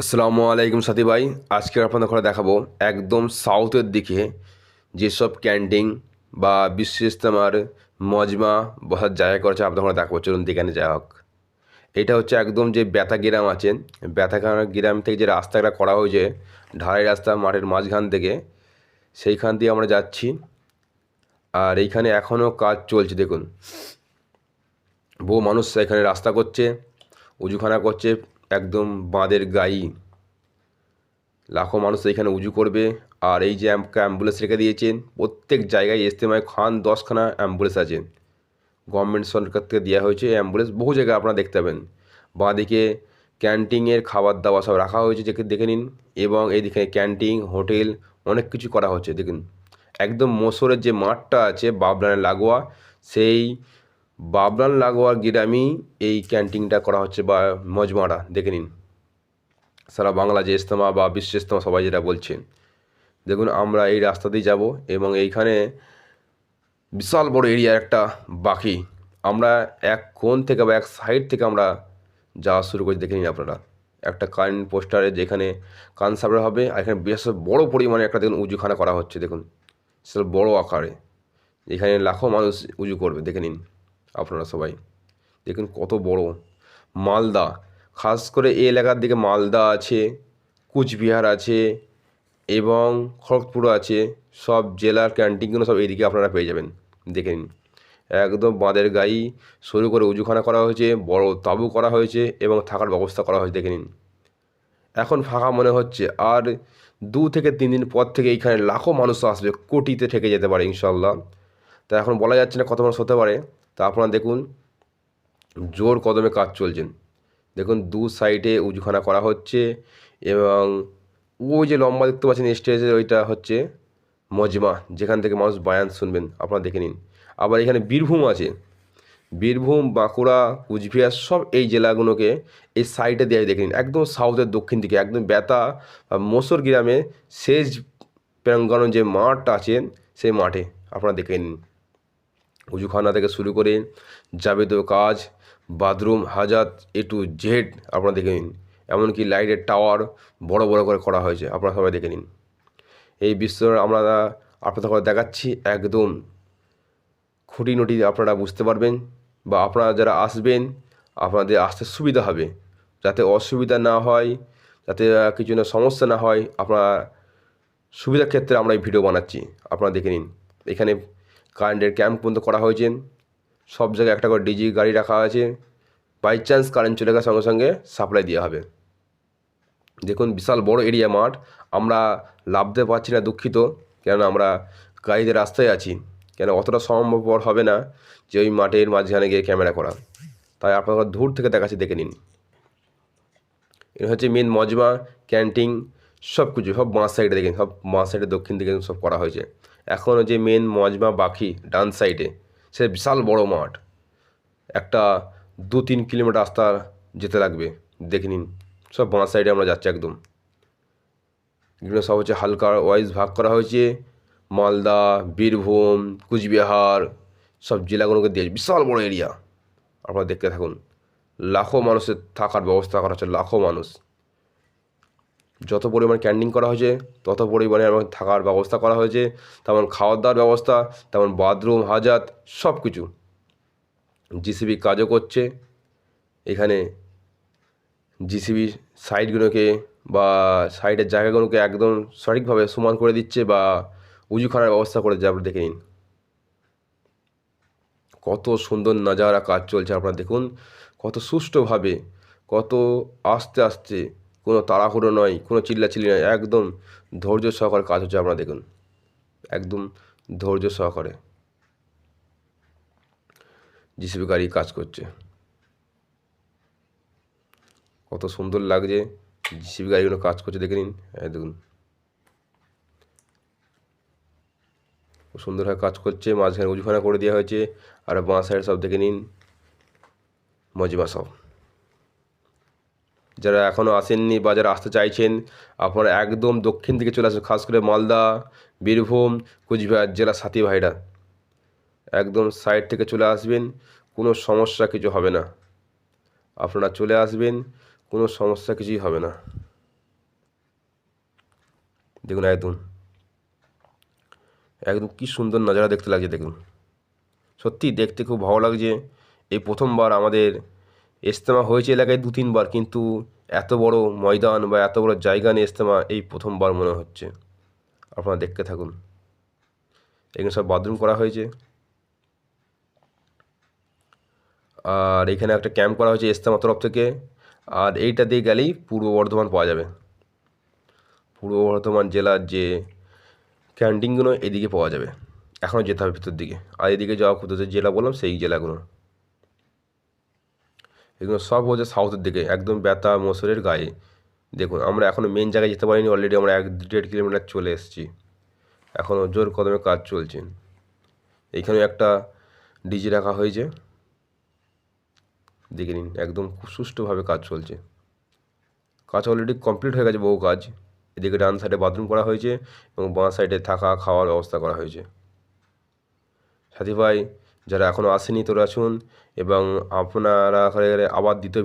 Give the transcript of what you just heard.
আসসালামু আলাইকুম সাথী ভাই। আজকে আপনাদের ঘরে দেখাবো একদম সাউথের দিকে যেসব ক্যান্টিন বা বিশ্ব ইস্তেমার মজমা বসার জায়গা করেছে আপনাদের ঘরে দেখাবো। চলুন দেখানে যাই হোক এটা হচ্ছে একদম যে ব্যথা গ্রাম আছে। ব্যথা গ্রাম থেকে যে রাস্তাটা করা হয়েছে, ঢালাই রাস্তা মাঠের মাঝখান থেকে, সেইখান দিয়ে আমরা যাচ্ছি। আর এইখানে এখনও কাজ চলছে, দেখুন। বহু মানুষ এখানে রাস্তা করছে, উজুখানা করছে একদম বাঁধের গাই। লাখো মানুষ এখানে উজু করবে। আর এই যে অ্যাম্বুলেন্স রেখে দিয়েছেন, প্রত্যেক জায়গায় ইস্তেমায় খান দশখানা অ্যাম্বুলেন্স আছে। গভর্নমেন্ট সরকার থেকে দেওয়া হয়েছে অ্যাম্বুলেন্স। বহু জায়গায় আপনারা দেখতে পাবেন। বাঁদিকে ক্যান্টিনের খাবার দাবার সব রাখা হয়েছে যে দেখে নিন। এবং এইদিকে ক্যান্টিন, হোটেল অনেক কিছু করা হচ্ছে, দেখুন। একদম মোসরের যে মাঠটা আছে, বাবলানের লাগোয়া, সেই বাবলান লাগোয়া গ্রামেই এই ক্যান্টিনটা করা হচ্ছে বা মজমারা, দেখে নিন। সারা বাংলা যে ইস্তেমা বা বিশ্ব ইস্তেমা সবাই যেটা বলছেন দেখুন, আমরা এই রাস্তা দিয়ে যাব এবং এইখানে বিশাল বড় এরিয়া একটা বাকি। আমরা এক কোণ থেকে বা এক সাইড থেকে আমরা যাওয়া শুরু করছি, দেখে নিন আপনারা। একটা কারেন্ট পোস্টারে যেখানে কান হবে, আর এখানে বেশ বড় পরিমাণে একটা দেখুন উজুখানা করা হচ্ছে, দেখুন। সেটা বড় আকারে। এখানে লাখো মানুষ উজু করবে, দেখে নিন। আপনারা সবাই। দেখুন কত বড়। মালদা, খাস করে এই এলাকার দিকে মালদা আছে, কুচবিহার আছে এবং খড়গপুর আছে। সব জেলার ক্যান্টিনগুলো সব এইদিকে আপনারা পেয়ে যাবেন। দেখে নিন। একদম বাঁধের গাই শুরু করে উজুখানা করা হয়েছে, বড় তাঁবু করা হয়েছে এবং থাকার ব্যবস্থা করা হয়েছে। দেখে নিন। এখন ফাঁকা মনে হচ্ছে। আর দু থেকে তিন দিন পর থেকে এইখানে লাখো মানুষ আসবে। কোটিতে থেকে যেতে পারে ইনশাল্লাহ তা এখন বলা যাচ্ছে না কত মানুষ হতে পারে। তা আপনারা দেখুন, জোর কদমে কাজ চলছেন। দেখুন, দু সাইডে উজুখানা করা হচ্ছে এবং ওই যে লম্বা দেখতে পাচ্ছেন স্টেজের ওইটা হচ্ছে মজমা, যেখান থেকে মানুষ বায়ান শুনবেন, আপনারা দেখে নিন। আবার এখানে বীরভূম আছে। বীরভূম, বাঁকুড়া, কুচবিহার, সব এই জেলাগুলোকে এই সাইডে দেওয়া দেখে নিন। একদম সাউথের দক্ষিণ দিকে, একদম বেতা মসুর গ্রামে শেষ প্রাঙ্গণ যে মাঠটা আছে, সেই মাঠে আপনারা দেখে নিন। উজুখানা থেকে শুরু করে যাবতীয় কাজ, বাথরুম, হাজাত এ টু জেড আপনারা দেখে নিন। এমনকি লাইটের টাওয়ার বড় বড় করে করা হয়েছে, আপনারা সবাই দেখে নিন। এই বিশ্ব আমরা আপনাদের দেখাচ্ছি, একদম খুঁটি খুঁটিনুটি আপনারা বুঝতে পারবেন বা আপনারা যারা আসবেন, আপনাদের আসতে সুবিধা হবে। যাতে অসুবিধা না হয়, যাতে কিছু না সমস্যা না হয়, আপনারা সুবিধার ক্ষেত্রে আমরা এই ভিডিও বানাচ্ছি, আপনারা দেখে নিন। এখানে কারেন্টের ক্যাম্প পর্যন্ত করা হয়েছে। সব জায়গায় একটা করে ডিজি গাড়ি রাখা আছে। বাই চান্স কারেন্ট চলে গেলে সঙ্গে সঙ্গে সাপ্লাই দেওয়া হবে। দেখুন, বিশাল বড় এরিয়া মাঠ। আমরা লাভতে পারছি না, দুঃখিত। কেননা আমরা গাড়িতে রাস্তায় আছি। কেন, অতটা সম্ভবপর হবে না যে ওই মাঠের মাঝখানে গিয়ে ক্যামেরা করা। তাই আপনারা দূর থেকে দেখাচ্ছি, দেখে নিন। এটা হচ্ছে মেন মজমা ক্যান্টিন সব কিছু সব বাঁ সাইডে দেখেন, সব বাঁ সাইডে দক্ষিণ দিকে সব করা হয়েছে। এখনও যে মেন মজমা বাকি ডান সাইডে সে বিশাল বড় মাঠ। একটা দু তিন কিলোমিটার রাস্তা যেতে লাগবে, দেখে নিন। সব বাঁ সাইডে আমরা যাচ্ছি একদম। এগুলো সব হচ্ছে হালকা ওয়াইজ ভাগ করা হয়েছে। মালদা, বীরভূম, কুচবিহার, সব জেলাগুলোকে দিয়ে, বিশাল বড় এরিয়া আপনারা দেখতে থাকুন। লাখো মানুষের থাকার ব্যবস্থা করা হচ্ছে, লাখো মানুষ। যত পরিমাণ ক্যান্টিন করা হয়েছে, তত পরিমাণে আমার থাকার ব্যবস্থা করা হয়েছে। তেমন খাওয়ার দাওয়ার ব্যবস্থা, তেমন বাথরুম হাজাত সব কিছু জিসিবি কাজও করছে। এখানে জিসিবি সাইডগুলোকে বা সাইডের জায়গাগুলোকে একদম সঠিকভাবে সমান করে দিচ্ছে বা উজুখানার ব্যবস্থা করে দিচ্ছে, আপনারা দেখে নিন। কত সুন্দর নাজারা কাজ চলছে, আপনারা দেখুন। কত সুষ্ঠুভাবে, কত আস্তে আস্তে কোনো তাড়াহুড়ো নয়, কোনো চিল্লাচিল্লি নয়, একদম ধৈর্য সহকারে কাজ হচ্ছে আপনারা দেখুন। একদম ধৈর্য সহকারে জিসিবি গাড়ি কাজ করছে। কত সুন্দর লাগছে জিসিবি গাড়িগুলো কাজ করছে, দেখে নিন। হ্যাঁ দেখুন। সুন্দরভাবে কাজ করছে, মাঝখানে উজুখানা করে দেওয়া হয়েছে, আর বাঁ সাইড সব দেখে নিন। মজমা সব। যারা এখনও আসেননি বা যারা আসতে চাইছেন, আপনারা একদম দক্ষিণ দিকে চলে আসুন, খাস করে মালদা, বীরভূম, কুচবিহার জেলার সাথী ভাইরা। একদম সাইড থেকে চলে আসবেন, কোনো সমস্যা কিছু হবে না। আপনারা চলে আসবেন, কোনো সমস্যা কিছুই হবে না। দেখুন একদম একদম কি সুন্দর নজারা দেখতে লাগছে, দেখুন। সত্যি দেখতে খুব ভালো লাগছে। এই প্রথমবার আমাদের ইজতেমা হয়েছে এলাকায় দু তিনবার কিন্তু এত বড় ময়দান বা এত বড় জায়গা নিয়ে ইজতেমা এই প্রথমবার মনে হচ্ছে। আপনারা দেখতে থাকুন। এখানে সব বাথরুম করা হয়েছে। আর এখানে একটা ক্যাম্প করা হয়েছে ইজতেমা তরফ থেকে। আর এইটা দিয়ে গেলেই পূর্ব বর্ধমান পাওয়া যাবে। পূর্ব বর্ধমান জেলার যে ক্যান্টিনগুলো, এদিকে পাওয়া যাবে। এখনও যেতে হবে ভিতর দিকে। আর এদিকে যাওয়া যে জেলা বললাম, সেই জেলাগুলো। এগুলো সব হচ্ছে সাউথের দিকে, একদম বেতা, মসুরের গায়ে। দেখুন, আমরা এখনও মেন জায়গায় যেতে পারিনি অলরেডি আমরা এক দেড় কিলোমিটার চলে এসেছি। এখনও জোর কদমে কাজ চলছে। এইখানেও একটা ডিজি রাখা হয়েছে। দেখে নিন, একদম খুব সুষ্ঠুভাবে কাজ চলছে। কাজ অলরেডি কমপ্লিট হয়ে গেছে, বহু কাজ। এদিকে ডান সাইডে বাথরুম করা হয়েছে এবং বাঁ সাইডে থাকা, খাওয়ার ব্যবস্থা করা হয়েছে। সাথী ভাই যারা এখনও আসেনি তোরা আসুন এবং আপনারা আবার দ্বিতীয়